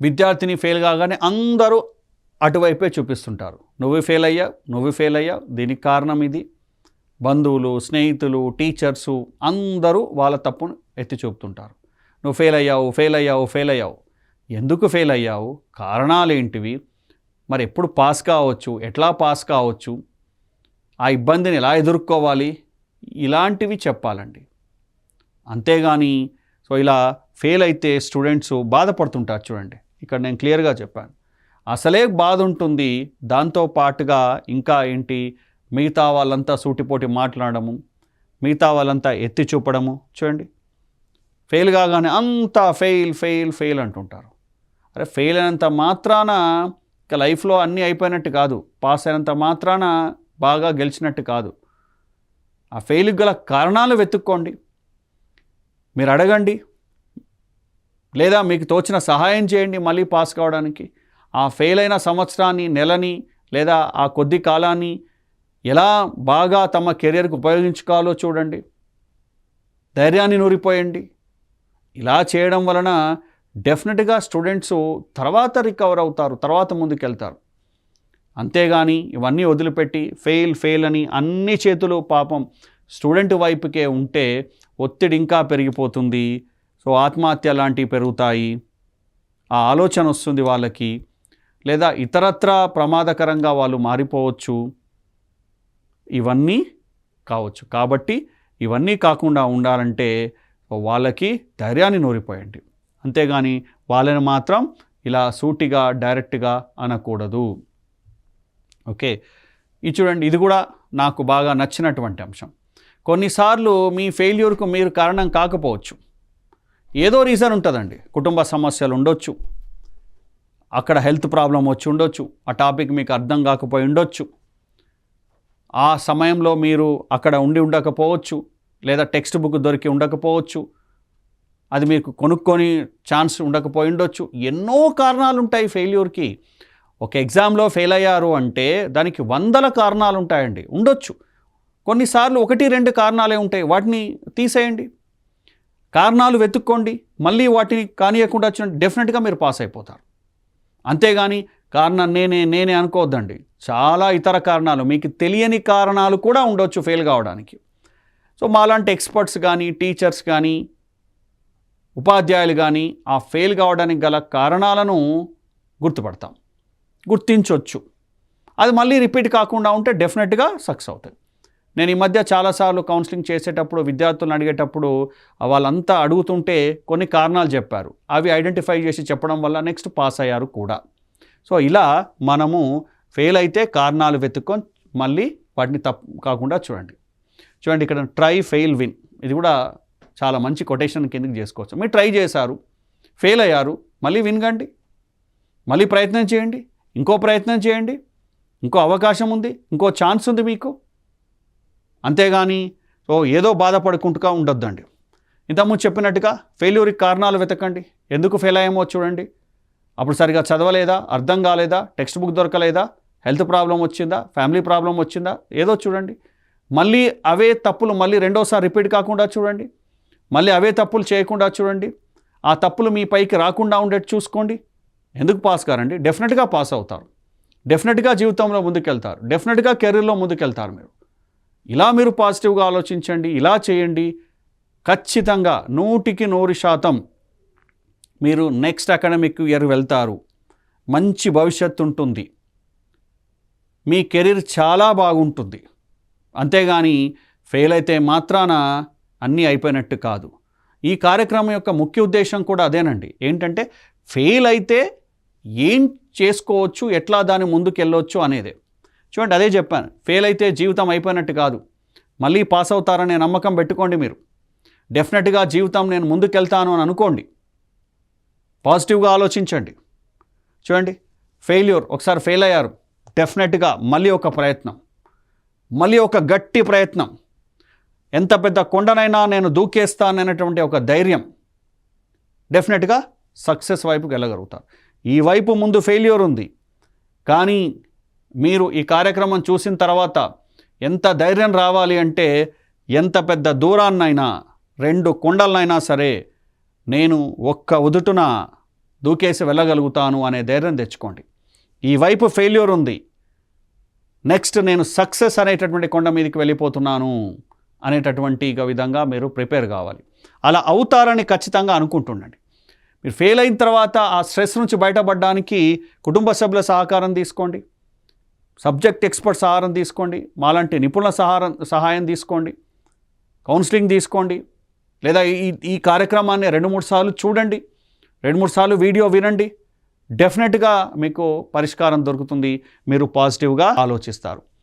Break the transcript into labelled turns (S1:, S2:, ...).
S1: విద్యార్థిని ఫెయిల్ కాగానే అందరూ అటువైపే చూపిస్తుంటారు. నువ్వు ఫెయిల్ అయ్యా నువ్వు ఫెయిల్ అయ్యా దీనికి కారణం ఇది. బంధువులు స్నేహితులు టీచర్సు అందరూ వాళ్ళ తప్పును ఎత్తి చూపుతుంటారు. నువ్వు ఫెయిల్ అయ్యావు ఫెయిల్ అయ్యావు ఫెయిల్ అయ్యావు. ఎందుకు ఫెయిల్ అయ్యావు? కారణాలు ఏంటివి? మరి ఎప్పుడు పాస్ కావచ్చు ఎట్లా పాస్ కావచ్చు? ఆ ఇబ్బందిని ఎలా ఎదుర్కోవాలి? ఇలాంటివి చెప్పాలండి. అంతేగాని సో ఇలా ఫెయిల్ అయితే స్టూడెంట్స్ బాధపడుతుంటారు చూడండి. ఇక్కడ నేను క్లియర్గా చెప్పాను. అసలే బాధ ఉంటుంది దాంతో పాటుగా ఇంకా ఏంటి? మిగతా వాళ్ళంతా సూటిపోటి మాట్లాడము మిగతా వాళ్ళంతా ఎత్తి చూపడము చూడండి. ఫెయిల్ కాగానే అంతా ఫెయిల్ ఫెయిల్ ఫెయిల్ అంటుంటారు. అరే ఫెయిల్ అయినంత మాత్రాన ఇక లైఫ్లో అన్నీ అయిపోయినట్టు కాదు. పాస్ అయినంత మాత్రాన బాగా గెలిచినట్టు కాదు. ఆ ఫెయిల్కి గల కారణాలు వెతుక్కోండి. మీరు అడగండి. లేదా మీకు తోచిన సహాయం చేయండి మళ్ళీ పాస్ కావడానికి. ఆ ఫెయిల్ అయిన సంవత్సరాన్ని నెలని లేదా ఆ కొద్ది కాలాన్ని ఎలా బాగా తమ కెరియర్కి ఉపయోగించుకోవాలో చూడండి. ధైర్యాన్ని నూరిపోయండి. ఇలా చేయడం వలన డెఫినెట్గా స్టూడెంట్స్ తర్వాత రికవర్ అవుతారు తర్వాత ముందుకెళ్తారు. అంతేగాని ఇవన్నీ వదిలిపెట్టి ఫెయిల్ ఫెయిల్ అని అన్ని చేతులు పాపం స్టూడెంట్ వైపుకే ఉంటే ఒత్తిడి ఇంకా పెరిగిపోతుంది. సో ఆత్మహత్య లాంటివి పెరుగుతాయి. ఆ ఆలోచన వస్తుంది వాళ్ళకి. లేదా ఇతరత్ర ప్రమాదకరంగా వాళ్ళు మారిపోవచ్చు. ఇవన్నీ కావచ్చు. కాబట్టి ఇవన్నీ కాకుండా ఉండాలంటే వాళ్ళకి ధైర్యాన్ని నూరిపోయండి. అంతేగాని వాళ్ళని మాత్రం ఇలా సూటిగా డైరెక్ట్గా అనకూడదు. ఓకే. ఇది చూడండి ఇది కూడా నాకు బాగా నచ్చినటువంటి అంశం. కొన్నిసార్లు మీ ఫెయిల్యూర్కు మీరు కారణం కాకపోవచ్చు. ఏదో రీజన్ ఉంటుందండి. కుటుంబ సమస్యలు ఉండొచ్చు. అక్కడ హెల్త్ ప్రాబ్లం వచ్చి ఉండొచ్చు. ఆ టాపిక్ మీకు అర్థం కాకపోయి ఉండొచ్చు. ఆ సమయంలో మీరు అక్కడ ఉండి ఉండకపోవచ్చు. లేదా టెక్స్ట్ బుక్ దొరికి ఉండకపోవచ్చు. అది మీకు కొనుక్కొని ఛాన్స్ ఉండకపోయి ఉండొచ్చు. ఎన్నో కారణాలు ఉంటాయి ఫెయిల్యూర్కి. ఒక ఎగ్జామ్లో ఫెయిల్ అయ్యారు అంటే దానికి వందల కారణాలు ఉంటాయండి ఉండొచ్చు. కొన్నిసార్లు ఒకటి రెండు కారణాలే ఉంటాయి. వాటిని తీసేయండి. కారణాలు వెతుక్కోండి. మళ్ళీ వాటిని కానియకుండా వచ్చిన డెఫినెట్గా మీరు పాస్ అయిపోతారు. అంతేగాని కారణం నేనే నేనే అనుకోవద్దండి. చాలా ఇతర కారణాలు మీకు తెలియని కారణాలు కూడా ఉండొచ్చు ఫెయిల్ కావడానికి. సో మాలాంటి ఎక్స్పర్ట్స్ కానీ టీచర్స్ కానీ ఉపాధ్యాయులు కానీ ఆ ఫెయిల్ కావడానికి గల కారణాలను గుర్తుపడతాం. గుర్తించవచ్చు అది మళ్ళీ రిపీట్ కాకుండా ఉంటే డెఫినెట్గా సక్సెస్ అవుతుంది నేను ఈ మధ్య చాలాసార్లు కౌన్సిలింగ్ చేసేటప్పుడు విద్యార్థులను అడిగేటప్పుడు వాళ్ళంతా అడుగుతుంటే కొన్ని కారణాలు చెప్పారు. అవి ఐడెంటిఫై చేసి చెప్పడం వల్ల నెక్స్ట్ పాస్ అయ్యారు కూడా. సో ఇలా మనము ఫెయిల్ అయితే కారణాలు వెతుక్కొని మళ్ళీ వాటిని తప్పు కాకుండా చూడండి. చూడండి ఇక్కడ ట్రై ఫెయిల్ విన్. ఇది కూడా చాలా మంచి కొటేషన్ కిందకి చేసుకోవచ్చు. మీరు ట్రై చేశారు ఫెయిల్ అయ్యారు మళ్ళీ విన్ మళ్ళీ ప్రయత్నం చేయండి ఇంకో ప్రయత్నం చేయండి ఇంకో అవకాశం ఉంది ఇంకో ఛాన్స్ ఉంది మీకు. అంతేగాని ఓ ఏదో బాధపడుకుంటుగా ఉండొద్దండి. ఇంతకుముందు చెప్పినట్టుగా ఫెయిల్యూర్కి కారణాలు వెతకండి. ఎందుకు ఫెయిల్ అయ్యామో చూడండి. అప్పుడు సరిగా చదవలేదా? అర్థం కాలేదా? టెక్స్ట్ బుక్ దొరకలేదా? హెల్త్ ప్రాబ్లం వచ్చిందా? ఫ్యామిలీ ప్రాబ్లం వచ్చిందా? ఏదో చూడండి. మళ్ళీ అవే తప్పులు మళ్ళీ రెండోసారి రిపీట్ కాకుండా చూడండి. మళ్ళీ అవే తప్పులు చేయకుండా చూడండి. ఆ తప్పులు మీ పైకి రాకుండా ఉండేట్టు చూసుకోండి. ఎందుకు పాస్ కారండి? డెఫినెట్గా పాస్ అవుతారు. డెఫినెట్గా జీవితంలో ముందుకెళ్తారు. డెఫినెట్గా కెరీర్లో ముందుకెళ్తారు మీరు. ఇలా మీరు పాజిటివ్గా ఆలోచించండి ఇలా చేయండి. ఖచ్చితంగా నూటికి నూరు శాతం మీరు నెక్స్ట్ అకాడమిక్ ఇయర్ వెళ్తారు. మంచి భవిష్యత్తు ఉంటుంది. మీ కెరీర్ చాలా బాగుంటుంది. అంతేగాని ఫెయిల్ అయితే మాత్రాన అన్నీ అయిపోయినట్టు కాదు. ఈ కార్యక్రమం యొక్క ముఖ్య ఉద్దేశం కూడా అదేనండి. ఏంటంటే ఫెయిల్ అయితే ఏం చేసుకోవచ్చు ఎట్లా దాని ముందుకు వెళ్ళొచ్చు అనేదే. చూడండి అదే చెప్పాను. ఫెయిల్ అయితే జీవితం అయిపోయినట్టు కాదు. మళ్ళీ పాస్ అవుతారనే నమ్మకం పెట్టుకోండి మీరు. డెఫినెట్గా జీవితం నేను ముందుకెళ్తాను అని అనుకోండి. పాజిటివ్గా ఆలోచించండి. చూడండి ఫెయిల్యూర్ ఒకసారి ఫెయిల్ అయ్యారు. డెఫినెట్గా మళ్ళీ ఒక ప్రయత్నం. మళ్ళీ ఒక గట్టి ప్రయత్నం. ఎంత పెద్ద కొండనైనా నేను దూకేస్తాననేటువంటి ఒక ధైర్యం. డెఫినెట్గా సక్సెస్ వైపుకి వెళ్ళగలుగుతారు ఈ వైపు ముందు ఫెయిల్యూర్ ఉంది. కానీ మీరు ఈ కార్యక్రమం చూసిన తర్వాత ఎంత ధైర్యం రావాలి అంటే ఎంత పెద్ద దూరాన్నైనా రెండు కొండలనైనా సరే నేను ఒక్క ఉదుటున దూకేసి వెళ్ళగలుగుతాను అనే ధైర్యం తెచ్చుకోండి. ఈ వైపు ఫెయిల్యూర్ ఉంది. నెక్స్ట్ నేను సక్సెస్ అనేటటువంటి కొండ మీదకి వెళ్ళిపోతున్నాను అనేటటువంటి విధంగా మీరు ప్రిపేర్ కావాలి. అలా అవుతారని ఖచ్చితంగా అనుకుంటుండండి. మీరు ఫెయిల్ అయిన తర్వాత ఆ స్ట్రెస్ నుంచి బయటపడడానికి కుటుంబ సభ్యుల సహకారం తీసుకోండి. సబ్జెక్ట్ ఎక్స్పర్ట్ సహారం తీసుకోండి మాలాంటి నిపుణుల సహారం సహాయం తీసుకోండి కౌన్సిలింగ్ తీసుకోండి లేదా ఈ ఈ కార్యక్రమాన్ని రెండు మూడు సార్లు చూడండి రెండు మూడు సార్లు వీడియో వినండి డెఫినెట్గా మీకు పరిష్కారం దొరుకుతుంది మీరు పాజిటివ్గా ఆలోచిస్తారు.